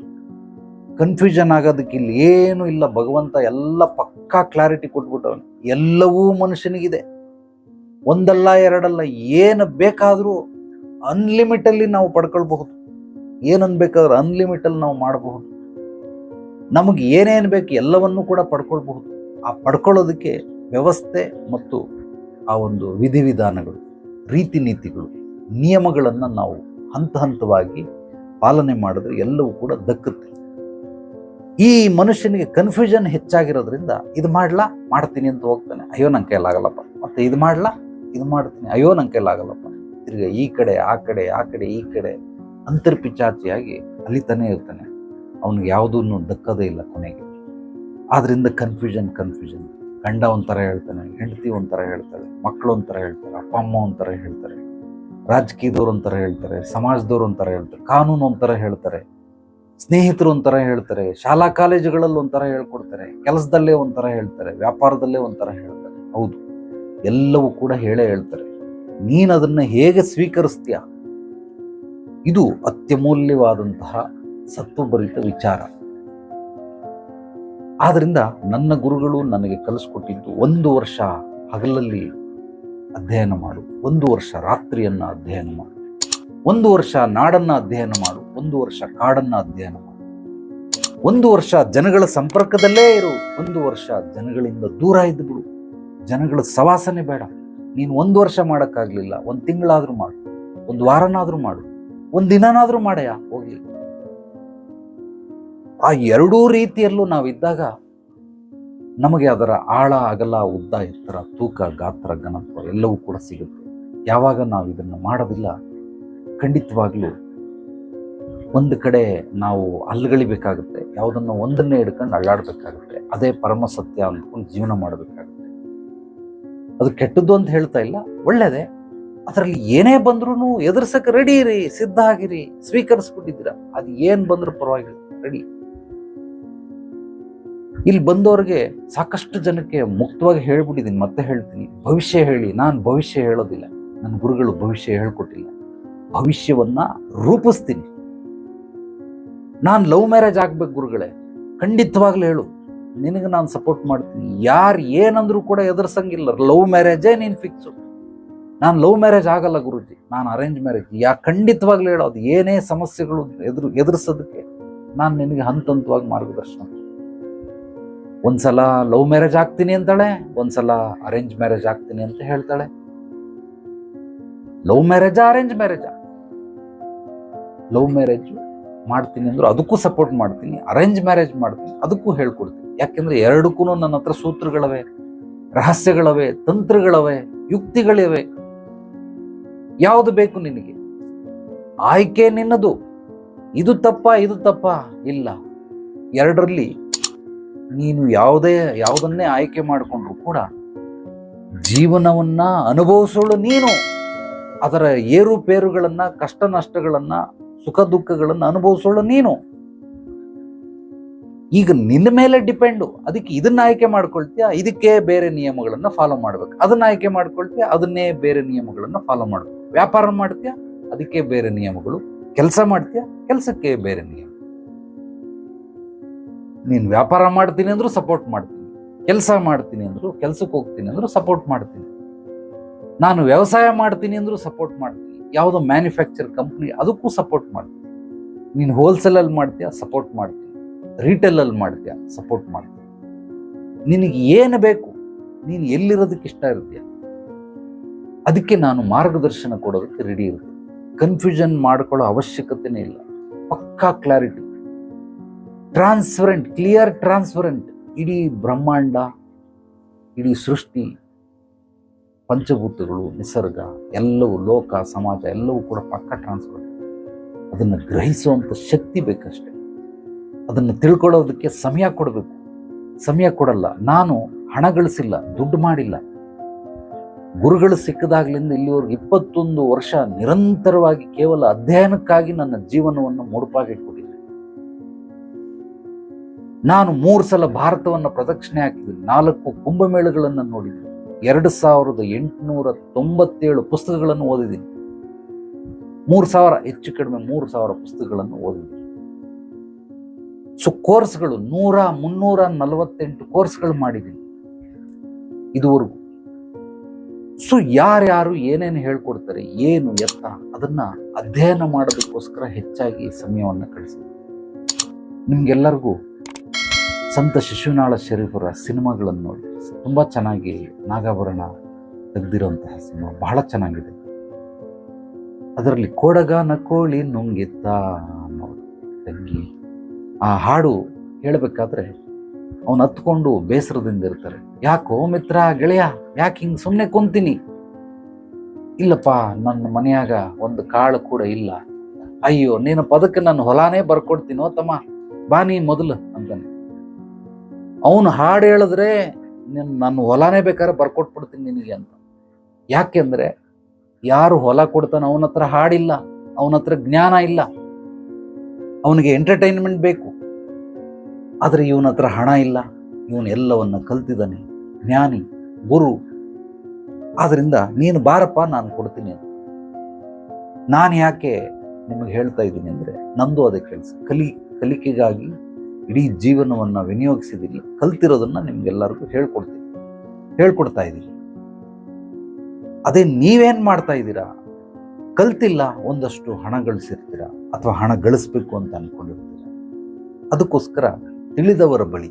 ಕನ್ಫ್ಯೂಷನ್ ಆಗೋದಕ್ಕೆ ಇಲ್ಲಿ ಏನೂ ಇಲ್ಲ. ಭಗವಂತ ಎಲ್ಲ ಪಕ್ಕಾ ಕ್ಲಾರಿಟಿ ಕೊಟ್ಬಿಟ್ಟವನು. ಎಲ್ಲವೂ ಮನುಷ್ಯನಿಗಿದೆ. ಒಂದಲ್ಲ ಎರಡಲ್ಲ ಏನು ಬೇಕಾದರೂ ಅನ್ಲಿಮಿಟಲ್ಲಿ ನಾವು ಪಡ್ಕೊಳ್ಬಹುದು. ಏನನ್ನು ಬೇಕಾದ್ರೂ ಅನ್ಲಿಮಿಟಲ್ಲಿ ನಾವು ಮಾಡಬಹುದು. ನಮಗೆ ಏನೇನು ಬೇಕು ಎಲ್ಲವನ್ನೂ ಕೂಡ ಪಡ್ಕೊಳ್ಬಹುದು. ಆ ಪಡ್ಕೊಳ್ಳೋದಕ್ಕೆ ವ್ಯವಸ್ಥೆ ಮತ್ತು ಆ ಒಂದು ವಿಧಿವಿಧಾನಗಳು ರೀತಿ ನೀತಿಗಳು ನಿಯಮಗಳನ್ನು ನಾವು ಹಂತ ಹಂತವಾಗಿ ಪಾಲನೆ ಮಾಡಿದ್ರೆ ಎಲ್ಲವೂ ಕೂಡ ದಕ್ಕುತ್ತೆ. ಈ ಮನುಷ್ಯನಿಗೆ ಕನ್ಫ್ಯೂಷನ್ ಹೆಚ್ಚಾಗಿರೋದ್ರಿಂದ ಇದು ಮಾಡ್ಲಾ? ಮಾಡ್ತೀನಿ ಅಂತ ಹೋಗ್ತಾನೆ. ಅಯ್ಯೋ ನನ್ನ ಕೈಲಾಗಲ್ಲಪ್ಪ. ಮತ್ತೆ ಇದು ಮಾಡ್ಲಾ? ಇದು ಮಾಡ್ತೀನಿ. ಅಯ್ಯೋ ನನ್ನ ಕೈಲಾಗಲ್ಲಪ್ಪ. ತಿರ್ಗ ಈ ಕಡೆ, ಆ ಕಡೆ ಆ ಕಡೆ, ಈ ಕಡೆ ಅಂತರ್ಪಿಚಾಚಿಯಾಗಿ ತಾನೇ ಇರ್ತಾನೆ. ಅವನಿಗೆ ಯಾವುದನ್ನು ದಕ್ಕದೇ ಇಲ್ಲ ಕೊನೆಗೆ. ಆದ್ರಿಂದ ಕನ್ಫ್ಯೂಷನ್ ಕನ್ಫ್ಯೂಷನ್ ಗಂಡ ಒಂಥರ ಹೇಳ್ತಾನೆ, ಹೆಂಡತಿ ಒಂಥರ ಹೇಳ್ತಾಳೆ ಮಕ್ಕಳು ಒಂಥರ ಹೇಳ್ತಾರೆ, ಅಪ್ಪ, ಅಮ್ಮ ಒಂಥರ ಹೇಳ್ತಾರೆ. ರಾಜಕೀಯದವ್ರು ಒಂಥರ ಹೇಳ್ತಾರೆ, ಸಮಾಜದವ್ರು ಒಂಥರ ಹೇಳ್ತಾರೆ, ಕಾನೂನು ಒಂಥರ ಹೇಳ್ತಾರೆ, ಸ್ನೇಹಿತರು ಒಂಥರ ಹೇಳ್ತಾರೆ, ಶಾಲಾ ಕಾಲೇಜುಗಳಲ್ಲಿ ಒಂಥರ ಹೇಳ್ಕೊಡ್ತಾರೆ, ಕೆಲಸದಲ್ಲೇ ಒಂಥರ ಹೇಳ್ತಾರೆ, ವ್ಯಾಪಾರದಲ್ಲೇ ಒಂಥರ ಹೇಳ್ತಾರೆ. ಹೌದು, ಎಲ್ಲವೂ ಕೂಡ ಹೇಳೇ ಹೇಳ್ತಾರೆ. ನೀನು ಅದನ್ನ ಹೇಗೆ ಸ್ವೀಕರಿಸ್ತೀಯ? ಇದು ಅತ್ಯಮೂಲ್ಯವಾದಂತಹ ಸತ್ವಭರಿತ ವಿಚಾರ. ಆದ್ದರಿಂದ ನನ್ನ ಗುರುಗಳು ನನಗೆ ಕಲಿಸ್ಕೊಟ್ಟಿದ್ದು ಒಂದು ವರ್ಷ ಹಗಲಲ್ಲಿ ಅಧ್ಯಯನ ಮಾಡು. ಒಂದು ವರ್ಷ ರಾತ್ರಿಯನ್ನು ಅಧ್ಯಯನ ಮಾಡು. ಒಂದು ವರ್ಷ ನಾಡನ್ನು ಅಧ್ಯಯನ ಮಾಡು. ಒಂದು ವರ್ಷ ಕಾಡನ್ನು ಅಧ್ಯಯನ ಮಾಡು. ಒಂದು ವರ್ಷ ಜನಗಳ ಸಂಪರ್ಕದಲ್ಲೇ ಇರು. ಒಂದು ವರ್ಷ ಜನಗಳಿಂದ ದೂರ ಇದ್ದು ಬಿಡು. ಜನಗಳ ಸವಾಸನೆ ಬೇಡ. ನೀನು ಒಂದು ವರ್ಷ ಮಾಡೋಕ್ಕಾಗಲಿಲ್ಲ. ಒಂದು ತಿಂಗಳಾದರೂ ಮಾಡು. ಒಂದು ವಾರನಾದರೂ ಮಾಡು. ಒಂದು ದಿನನಾದರೂ ಮಾಡಯ್ಯ. ಹೋಗಲಿ. ಆ ಎರಡೂ ರೀತಿಯಲ್ಲೂ ನಾವಿದ್ದಾಗ ನಮಗೆ ಅದರ ಆಳ, ಅಗಲ, ಉದ್ದ, ಎತ್ತರ, ತೂಕ, ಗಾತ್ರ, ಘನತ್ವ ಎಲ್ಲವೂ ಕೂಡ ಸಿಗುತ್ತೆ. ಯಾವಾಗ ನಾವು ಇದನ್ನು ಮಾಡೋದಿಲ್ಲ, ಖಂಡಿತವಾಗಲೂ ಒಂದು ಕಡೆ ನಾವು ಅಲ್ಲಗಳಿಬೇಕಾಗುತ್ತೆ ಯಾವುದನ್ನು ಒಂದನ್ನೇ ಹಿಡ್ಕೊಂಡು ಅಳ್ಳಾಡ್ಬೇಕಾಗುತ್ತೆ ಅದೇ ಪರಮ ಸತ್ಯ ಅಂದ್ಕೊಂಡು ಜೀವನ ಮಾಡಬೇಕಾಗುತ್ತೆ. ಅದು ಕೆಟ್ಟದ್ದು ಅಂತ ಹೇಳ್ತಾ ಇಲ್ಲ, ಒಳ್ಳೇದೇ. ಅದರಲ್ಲಿ ಏನೇ ಬಂದ್ರೂ ಎದುರ್ಸಕ್ಕೆ ರೆಡಿ ಇರಿ, ಸಿದ್ಧ ಆಗಿರಿ, ಸ್ವೀಕರಿಸ್ಬಿಟ್ಟಿದ್ದೀರ. ಅದು ಏನು ಬಂದರೂ ಪರವಾಗಿಲ್ಲ ರೆಡಿ ಇಲ್ಲಿ ಬಂದವ್ರಿಗೆ ಸಾಕಷ್ಟು ಜನಕ್ಕೆ ಮುಕ್ತವಾಗಿ ಹೇಳ್ಬಿಟ್ಟಿದ್ದೀನಿ ಮತ್ತೆ ಹೇಳ್ತೀನಿ. ಭವಿಷ್ಯ ಹೇಳಿ, ನಾನು ಭವಿಷ್ಯ ಹೇಳೋದಿಲ್ಲ. ನನ್ನ ಗುರುಗಳು ಭವಿಷ್ಯ ಹೇಳ್ಕೊಟ್ಟಿಲ್ಲ. ಭವಿಷ್ಯವನ್ನ ರೂಪಿಸ್ತೀನಿ. ನಾನು ಲವ್ ಮ್ಯಾರೇಜ್ ಆಗ್ಬೇಕು ಗುರುಗಳೇ, ಖಂಡಿತವಾಗ್ಲೂ ಹೇಳು. ನಿನಗೆ ನಾನು ಸಪೋರ್ಟ್ ಮಾಡ್ತೀನಿ. ಯಾರು ಏನಂದ್ರೂ ಕೂಡ ಎದುರ್ಸಂಗಿಲ್ಲ. ಲವ್ ಮ್ಯಾರೇಜೇ ನೀನು ಫಿಕ್ಸು ನಾನು ಲವ್ ಮ್ಯಾರೇಜ್ ಆಗಲ್ಲ ಗುರುಜಿ. ನಾನು ಅರೇಂಜ್ ಮ್ಯಾರೇಜ್ ಯಾ ಖಂಡಿತವಾಗ್ಲೂ ಹೇಳೋದು ಏನೇ ಸಮಸ್ಯೆಗಳು ಎದುರು, ಎದುರಿಸೋದಕ್ಕೆ ನಾನು ನಿನಗೆ ಹಂತ ಹಂತವಾಗಿ ಮಾರ್ಗದರ್ಶನ ಒಂದ್ಸಲ ಲವ್ ಮ್ಯಾರೇಜ್ ಆಗ್ತೀನಿ ಅಂತಾಳೆ, ಒಂದ್ಸಲ ಅರೇಂಜ್ ಮ್ಯಾರೇಜ್ ಆಗ್ತೀನಿ ಅಂತ ಹೇಳ್ತಾಳೆ. ಲವ್ ಮ್ಯಾರೇಜಾ ಅರೇಂಜ್ ಮ್ಯಾರೇಜಾ ಲವ್ ಮ್ಯಾರೇಜ್ ಮಾಡ್ತೀನಿ ಅಂದ್ರೆ ಅದಕ್ಕೂ ಸಪೋರ್ಟ್ ಮಾಡ್ತೀನಿ ಅರೇಂಜ್ ಮ್ಯಾರೇಜ್ ಮಾಡ್ತೀನಿ, ಅದಕ್ಕೂ ಹೇಳ್ಕೊಡ್ತೀನಿ. ಯಾಕೆಂದ್ರೆ ಎರಡಕ್ಕೂ ನನ್ನ ಹತ್ರ ಸೂತ್ರಗಳವೆ, ರಹಸ್ಯಗಳವೆ, ತಂತ್ರಗಳವೆ, ಯುಕ್ತಿಗಳಿವೆ. ಯಾವುದು ಬೇಕು ನಿನಗೆ? ಆಯ್ಕೆ ನಿನ್ನದು. ಇದು ತಪ್ಪ ಇದು ತಪ್ಪ. ಇಲ್ಲ. ಎರಡರಲ್ಲಿ ನೀನು ಯಾವುದೇ, ಯಾವುದನ್ನೇ ಆಯ್ಕೆ ಮಾಡಿಕೊಂಡ್ರು ಕೂಡ ಜೀವನವನ್ನ ಅನುಭವಿಸೋಳು ನೀನು. ಅದರ ಏರುಪೇರುಗಳನ್ನ ಕಷ್ಟ ನಷ್ಟಗಳನ್ನ ಸುಖ ದುಃಖಗಳನ್ನ ಅನುಭವಿಸೋಳು ನೀನು. ಈಗ ನಿನ್ನ ಮೇಲೆ ಡಿಪೆಂಡು. ಅದಕ್ಕೆ ಇದನ್ನ ಆಯ್ಕೆ ಮಾಡ್ಕೊಳ್ತೀಯ? ಇದಕ್ಕೆ ಬೇರೆ ನಿಯಮಗಳನ್ನ ಫಾಲೋ ಮಾಡ್ಬೇಕು. ಅದನ್ನ ಆಯ್ಕೆ ಮಾಡ್ಕೊಳ್ತೀಯ? ಅದನ್ನೇ ಬೇರೆ ನಿಯಮಗಳನ್ನ ಫಾಲೋ ಮಾಡ್ಬೇಕು. ವ್ಯಾಪಾರ ಮಾಡ್ತೀಯ? ಅದಕ್ಕೆ ಬೇರೆ ನಿಯಮಗಳು. ಕೆಲಸ ಮಾಡ್ತೀಯ? ಕೆಲಸಕ್ಕೆ ಬೇರೆ ನಿಯಮ ನೀನು ವ್ಯಾಪಾರ ಮಾಡ್ತೀನಿ ಅಂದರೂ ಸಪೋರ್ಟ್ ಮಾಡ್ತೀನಿ. ಕೆಲಸ ಮಾಡ್ತೀನಿ ಅಂದ್ರು ಕೆಲ್ಸಕ್ಕೆ ಹೋಗ್ತೀನಿ ಅಂದರೂ ಸಪೋರ್ಟ್ ಮಾಡ್ತೀನಿ. ನಾನು ವ್ಯವಸಾಯ ಮಾಡ್ತೀನಿ ಅಂದರೂ ಸಪೋರ್ಟ್ ಮಾಡ್ತೀನಿ. ಯಾವುದೋ ಮ್ಯಾನುಫ್ಯಾಕ್ಚರ್ ಕಂಪ್ನಿ ಅದಕ್ಕೂ ಸಪೋರ್ಟ್ ಮಾಡ್ತೀನಿ. ನೀನು ಹೋಲ್ಸೇಲಲ್ಲಿ ಮಾಡ್ತೀಯ? ಸಪೋರ್ಟ್ ಮಾಡ್ತೀನಿ. ರಿಟೇಲಲ್ಲಿ ಮಾಡ್ತೀಯ? ಸಪೋರ್ಟ್ ಮಾಡ್ತೀನಿ. ನಿನಗೆ ಏನು ಬೇಕು? ನೀನು ಎಲ್ಲಿರೋದಕ್ಕೆ ಇಷ್ಟ ಇರ್ತೀಯ? ಅದಕ್ಕೆ ನಾನು ಮಾರ್ಗದರ್ಶನ ಕೊಡೋದಕ್ಕೆ ರೆಡಿ ಇರುತ್ತೆ ಕನ್ಫ್ಯೂಷನ್ ಮಾಡ್ಕೊಳ್ಳೋ ಅವಶ್ಯಕತೆನೇ ಇಲ್ಲ. ಪಕ್ಕಾ ಕ್ಲಾರಿಟಿ ಟ್ರಾನ್ಸ್ಪರೆಂಟ್ ಕ್ಲಿಯರ್ ಟ್ರಾನ್ಸ್ಪರೆಂಟ್ ಇಡೀ ಬ್ರಹ್ಮಾಂಡ, ಇಡೀ ಸೃಷ್ಟಿ, ಪಂಚಭೂತಗಳು, ನಿಸರ್ಗ, ಎಲ್ಲವೂ ಲೋಕ, ಸಮಾಜ, ಎಲ್ಲವೂ ಕೂಡ ಪಕ್ಕ ಟ್ರಾನ್ಸ್ಪರೆಂಟ್ ಅದನ್ನು ಗ್ರಹಿಸುವಂಥ ಶಕ್ತಿ ಬೇಕಷ್ಟೆ. ಅದನ್ನು ತಿಳ್ಕೊಳ್ಳೋದಕ್ಕೆ ಸಮಯ ಕೊಡಬೇಕು. ಸಮಯ ಕೊಡಲ್ಲ. ನಾನು ಹಣ ಗಳಿಸಿಲ್ಲ, ದುಡ್ಡು ಮಾಡಿಲ್ಲ. ಗುರುಗಳು ಸಿಕ್ಕದಾಗ್ಲಿಂದ ಇಲ್ಲಿವರೆಗೆ ಇಪ್ಪತ್ತೊಂದು ವರ್ಷ ನಿರಂತರವಾಗಿ ಕೇವಲ ಅಧ್ಯಯನಕ್ಕಾಗಿ ನನ್ನ ಜೀವನವನ್ನು ಮುಡುಪಾಗಿಟ್ಬಿಟ್ಟಿದ್ದೆ ನಾನು ಮೂರು ಸಲ ಭಾರತವನ್ನು ಪ್ರದಕ್ಷಿಣೆ ಹಾಕಿದ್ದೀನಿ ನಾಲ್ಕು ಕುಂಭಮೇಳಗಳನ್ನು ನೋಡಿದ್ದೀನಿ ಎರಡು ಸಾವಿರದ ಎಂಟುನೂರ ತೊಂಬತ್ತೇಳು ಪುಸ್ತಕಗಳನ್ನು ಓದಿದ್ದೀನಿ ಮೂರು ಸಾವಿರ, ಹೆಚ್ಚು ಕಡಿಮೆ ಮೂರು ಸಾವಿರ ಪುಸ್ತಕಗಳನ್ನು ಓದಿದ್ದೀನಿ ಸೊ ಕೋರ್ಸ್ಗಳು ನೂರ ಮುನ್ನೂರ ನಲವತ್ತೆಂಟು ಕೋರ್ಸ್ಗಳು ಮಾಡಿದ್ದೀನಿ. ಇದುವರೆಗೂ. ಸೊ ಯಾರ್ಯಾರು ಏನೇನು ಹೇಳ್ಕೊಡ್ತಾರೆ, ಏನು, ಎತ್ತ, ಅದನ್ನ ಅಧ್ಯಯನ ಮಾಡೋದಕ್ಕೋಸ್ಕರ ಹೆಚ್ಚಾಗಿ ಸಮಯವನ್ನು ಕಳಿಸಿದೆ ನಿಮ್ಗೆಲ್ಲರಿಗೂ ಸಂತ ಶಿಶುನಾಳ ಶರೀಫರ ಸಿನಿಮಾಗಳನ್ನು ನೋಡಿ. ತುಂಬ ಚೆನ್ನಾಗಿ ನಾಗಾಭರಣ ತೆಗೆದಿರುವಂತಹ ಸಿನಿಮಾ. ಬಹಳ ಚೆನ್ನಾಗಿದೆ. ಅದರಲ್ಲಿ ಕೋಡಗ ಕೋಳಿ ನುಂಗಿತ್ತ ಅನ್ನೋ ತಂಗಿ. ಆ ಹಾಡು ಹೇಳಬೇಕಾದ್ರೆ ಅವನು ಹತ್ಕೊಂಡು ಬೇಸರದಿಂದ ಇರ್ತಾರೆ. ಯಾಕೋ ಮಿತ್ರ, ಗೆಳೆಯ, ಯಾಕೆ ಹಿಂಗೆ ಸುಮ್ಮನೆ ಕುಂತೀನಿ? ಇಲ್ಲಪ್ಪ, ನನ್ನ ಮನೆಯಾಗ ಒಂದು ಕಾಳು ಕೂಡ ಇಲ್ಲ. ಅಯ್ಯೋ, ನೀನು ಪದಕ್ಕೆ ನನ್ನ ಹೊಲಾನೇ ಬರ್ಕೊಡ್ತೀನೋ ತಮ್ಮ. ಬಾ ನೀ ಮೊದಲು, ಅಂತಾನೆ. ಅವನು ಹಾಡು ಹೇಳಿದ್ರೆ ನಿನ್ನ ನನ್ನ ಹೊಲನೇ ಬೇಕಾದ್ರೆ ಬರ್ಕೊಟ್ಬಿಡ್ತೀನಿ ನಿನಗೆ ಅಂತ. ಯಾಕೆಂದ್ರೆ ಯಾರು ಹೊಲ ಕೊಡ್ತಾನೆ ಅವನ ಹತ್ರ ಹಾಡಿಲ್ಲ, ಅವನ ಹತ್ರ ಜ್ಞಾನ ಇಲ್ಲ. ಅವನಿಗೆ ಎಂಟರ್ಟೈನ್ಮೆಂಟ್ ಬೇಕು. ಆದರೆ ಇವನ ಹತ್ರ ಹಣ ಇಲ್ಲ, ಇವನು ಎಲ್ಲವನ್ನ ಕಲ್ತಿದ್ದಾನೆ. ಜ್ಞಾನಿ, ಗುರು. ಆದ್ದರಿಂದ ನೀನು ಬಾರಪ್ಪ, ನಾನು ಕೊಡ್ತೀನಿ ಅಂತ. ನಾನು ಯಾಕೆ ನಿಮಗೆ ಹೇಳ್ತಾ ಇದ್ದೀನಿ ಅಂದರೆ ನಂದು ಅದೇ ಕೆಲಸ. ಕಲಿ, ಕಲಿಕೆಗಾಗಿ ಇಡೀ ಜೀವನವನ್ನು ವಿನಿಯೋಗಿಸಿದ್ದೀನಿ ಕಲ್ತಿರೋದನ್ನ ನಿಮ್ಗೆಲ್ಲರಿಗೂ ಹೇಳ್ಕೊಡ್ತೀನಿ. ಹೇಳ್ಕೊಡ್ತಾ ಇದ್ದೀನಿ ಅದೇ ನೀವೇನು ಮಾಡ್ತಾ ಇದ್ದೀರಾ ಕಲ್ತಿಲ್ಲ ಒಂದಷ್ಟು ಹಣ ಗಳಿಸಿರ್ತೀರ ಅಥವಾ ಹಣ ಗಳಿಸ್ಬೇಕು ಅಂತ ಅಂದ್ಕೊಂಡಿರ್ತೀರ ಅದಕ್ಕೋಸ್ಕರ ತಿಳಿದವರ ಬಳಿ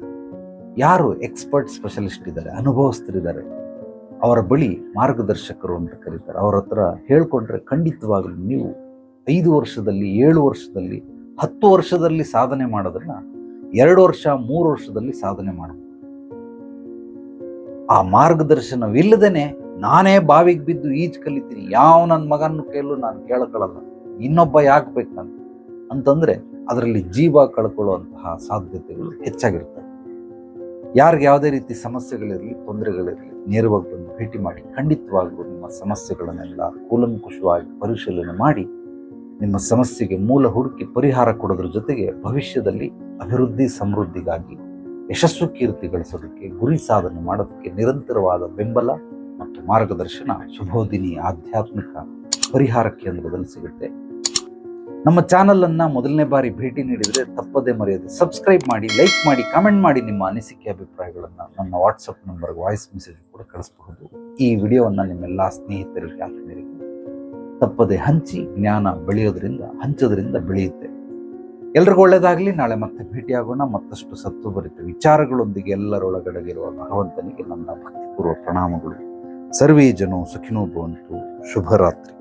ಯಾರು ಎಕ್ಸ್ಪರ್ಟ್ ಸ್ಪೆಷಲಿಸ್ಟ್ ಇದ್ದಾರೆ, ಅನುಭವಸ್ಥರಿದ್ದಾರೆ, ಅವರ ಬಳಿ ಮಾರ್ಗದರ್ಶಕರು ಅಂತ ಕರೀತಾರೆ. ಅವರ ಹತ್ರ ಹೇಳ್ಕೊಂಡ್ರೆ ಖಂಡಿತವಾಗಲೂ ನೀವು ಐದು ವರ್ಷದಲ್ಲಿ, ಏಳು ವರ್ಷದಲ್ಲಿ, ಹತ್ತು ವರ್ಷದಲ್ಲಿ ಸಾಧನೆ ಮಾಡೋದನ್ನ ಎರಡು ವರ್ಷ, ಮೂರು ವರ್ಷದಲ್ಲಿ ಸಾಧನೆ ಮಾಡಬಹುದು ಆ ಮಾರ್ಗದರ್ಶನವಿಲ್ಲದೇನೆ ನಾನೇ ಬಾವಿಗೆ ಬಿದ್ದು ಈಜು ಕಲಿತೀನಿ, ಯಾವ ನನ್ನ ಮಗನ ಕೈಲೂ ನಾನು ಕೇಳಕೊಳ್ಳಲ್ಲ. ಇನ್ನೊಬ್ಬ ಯಾಕೆ ಬೇಕು ನಾನು ಅಂತಂದ್ರೆ ಅದರಲ್ಲಿ ಜೀವ ಕಳ್ಕೊಳ್ಳುವಂತಹ ಸಾಧ್ಯತೆಗಳು ಹೆಚ್ಚಾಗಿರ್ತವೆ. ಯಾರಿಗೆ ಯಾವುದೇ ರೀತಿ ಸಮಸ್ಯೆಗಳಿರಲಿ, ತೊಂದರೆಗಳಿರಲಿ, ನೇರವಾಗಿ ಬಂದು ಭೇಟಿ ಮಾಡಿ, ಖಂಡಿತವಾಗ್ಲೂ ನಿಮ್ಮ ಸಮಸ್ಯೆಗಳನ್ನೆಲ್ಲ ಕೂಲಂಕುಷವಾಗಿ ಪರಿಶೀಲನೆ ಮಾಡಿ ನಿಮ್ಮ ಸಮಸ್ಯೆಗೆ ಮೂಲ ಹುಡುಕಿ ಪರಿಹಾರ ಕೊಡೋದ್ರ ಜೊತೆಗೆ ಭವಿಷ್ಯದಲ್ಲಿ ಅಭಿವೃದ್ಧಿ ಸಮೃದ್ಧಿಗಾಗಿ ಯಶಸ್ಸು ಕೀರ್ತಿ ಗಳಿಸೋದಕ್ಕೆ, ಗುರಿ ಸಾಧನೆ ಮಾಡೋದಕ್ಕೆ ನಿರಂತರವಾದ ಬೆಂಬಲ ಮತ್ತು ಮಾರ್ಗದರ್ಶನ ಶುಭೋದಿನಿ ಆಧ್ಯಾತ್ಮಿಕ ಪರಿಹಾರ ಕೇಂದ್ರದಲ್ಲಿ ಸಿಗುತ್ತೆ. ನಮ್ಮ ಚಾನಲನ್ನು ಮೊದಲನೇ ಬಾರಿ ಭೇಟಿ ನೀಡಿದರೆ ತಪ್ಪದೇ ಮರೆಯದೆ ಸಬ್ಸ್ಕ್ರೈಬ್ ಮಾಡಿ ಲೈಕ್ ಮಾಡಿ ಕಾಮೆಂಟ್ ಮಾಡಿ ನಿಮ್ಮ ಅನಿಸಿಕೆ ಅಭಿಪ್ರಾಯಗಳನ್ನು ನನ್ನ ವಾಟ್ಸಪ್ ನಂಬರ್ಗೆ ವಾಯ್ಸ್ ಮೆಸೇಜ್ ಕೂಡ ಕಳಿಸಬಹುದು. ಈ ವಿಡಿಯೋವನ್ನು ನಿಮ್ಮೆಲ್ಲ ಸ್ನೇಹಿತರಿಗೆ, ಆತ್ಮೀಯರಿಗೆ ತಪ್ಪದೆ ಹಂಚಿ ಜ್ಞಾನ ಬೆಳೆಯೋದ್ರಿಂದ, ಹಂಚೋದ್ರಿಂದ ಬೆಳೆಯುತ್ತೆ. ಎಲ್ರಿಗೂ ಒಳ್ಳೆಯದಾಗಲಿ ನಾಳೆ ಮತ್ತೆ ಭೇಟಿಯಾಗೋಣ. ಮತ್ತಷ್ಟು ಸತ್ತು ಸತ್ವಭರಿತ ವಿಚಾರಗಳೊಂದಿಗೆ ಎಲ್ಲರೊಳಗಡೆಗಿರುವ ಭಗವಂತನಿಗೆ ನನ್ನ ಭಕ್ತಿಪೂರ್ವ ಪ್ರಣಾಮಗಳು. ಸರ್ವೇ ಜನೋ ಸುಖಿನೋ ಭವಂತು. ಶುಭರಾತ್ರಿ.